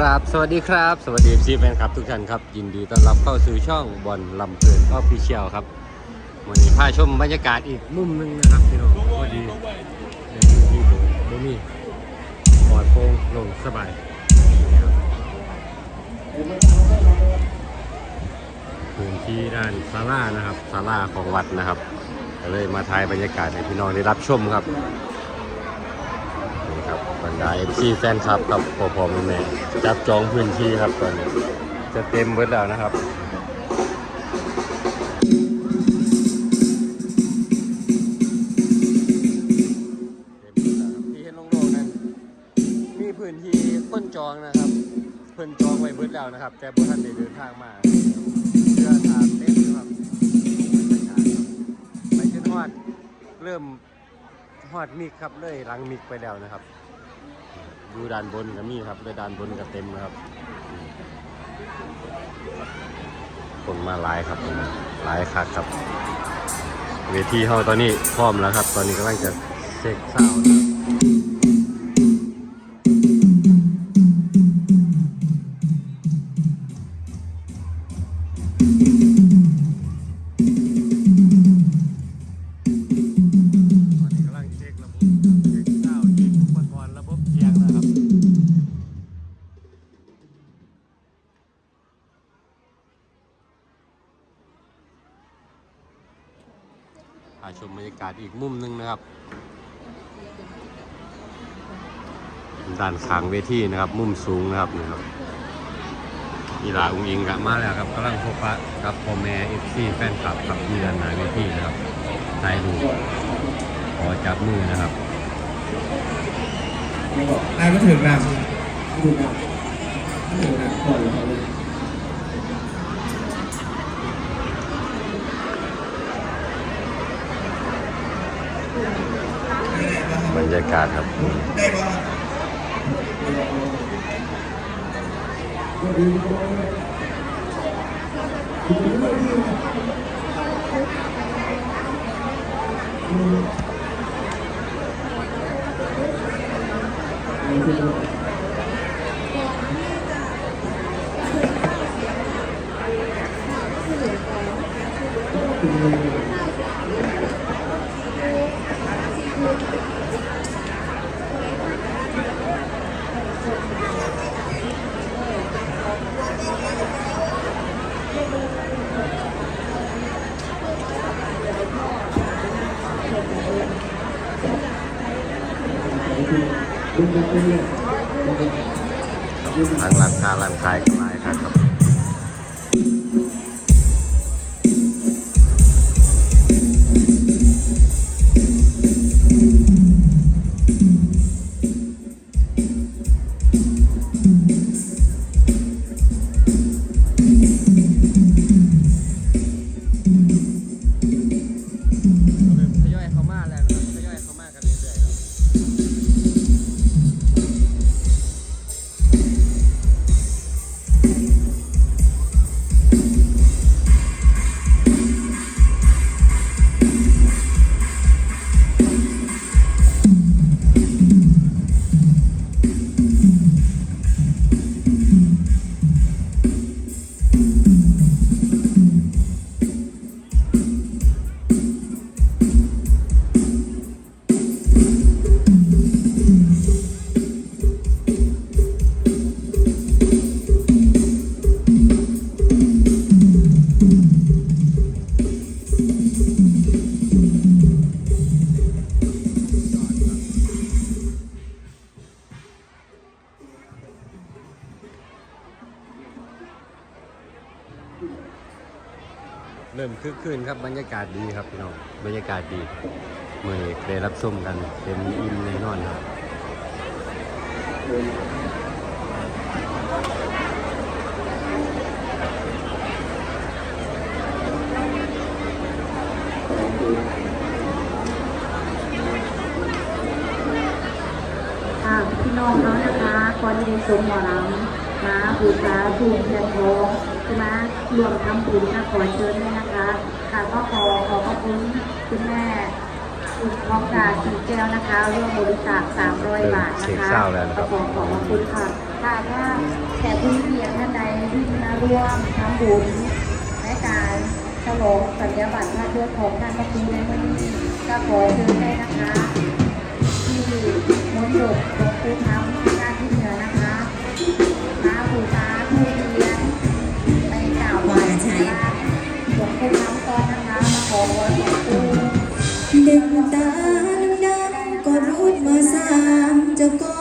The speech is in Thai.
ครับ สวัสดีครับ สวัสดีซีแฟนคลับทุกท่านครับ ยินดีต้อนรับเข้าสู่ช่องบอลลำเพลินออฟฟิเชียลครับวันนี้พาชมบรรยากาศอีกมุมหนึงนะครับพี่น้องพอดีในพื้นที่โบมีปลอดโปร่งโลงสบายพื้นที่ด้านศาลานะครับศาลาของวัดนะครับก็เลยมาถ่ายบรรยากาศให้พี่น้องได้รับชมครับ ครับบรรดาเอฟซีแฟนคลับครับพอพอแม่แม่จับจองพื้นที่ครับตอนนี้ จะเต็มเบิดแล้วนะครับที่เห็นโล่งๆนั้นมีพื้นที่คนจองนะครับเพิ่นจองไว้เบิดแล้วนะครับ แต่บ่ทันได้เดินทางมาเรือทางเต็มครับบรรยากาศครับไปจนฮอดเริ่มฮอดมิกครับเลยหลังมิกไปแล้วนะครับ ดูด้านบนก็มีครับเลยด้านบนก็เต็มนะครับคนมาหลายครับผมหลายคักครับ เวทีเฮาตอนนี้พร้อมแล้วครับ ตอนนี้กำลังจะเช็คซาวด์นะครับ พาชมบรรยากาศอีกมุมหนึงนะครับด้านขางเวทีนะครับ มุมสูงนะครับนี่ครับอีหลาอุ้งอิงกลับมาแล้วครับกำลังพบปะกับพ่อแม่เอฟซีแฟนคลับกับที่านหน้าเวทีนะครับถ่ายรูปขอจับมือนะครับนายก็ถึงนะถึงนะถึงนะก่อนเลย บรร ยากาศครับได้ ทางร้านค้าร้านขายก็หลายครับ คึกคืนครับบรรยากาศดีครับพี่น้องบรรยากาศดีเมื่อนี้ได้รับชมกันเต็มอิ่มแน่นอนครับค่ะพี่น้องเขานะคะก่อนที่จะชมหมอลำมาบูชาทูบเทียนทอง ช่ไหมรวมทำบุญนะขอเชิญด้วยนะคะ ค่ะก็ขอขอขอบคุณคุณแม่คุณทองดาสีแก้วนะคะร่วมบริจาค300 บาทนะคะเช็คเศร้าแล้วนะครับก็ขอขอบคุณค่ะค่ะถ้าแขกผู้มีเกียรติท่านใดที่มาร่วมทำบุญในการฉลองสัญญาบัตรพระเจ้าของท่านพระครูในวันนี้ก็ขอเชิญได้นะคะ ที่มนต์ดบหลวงปู่ ดึ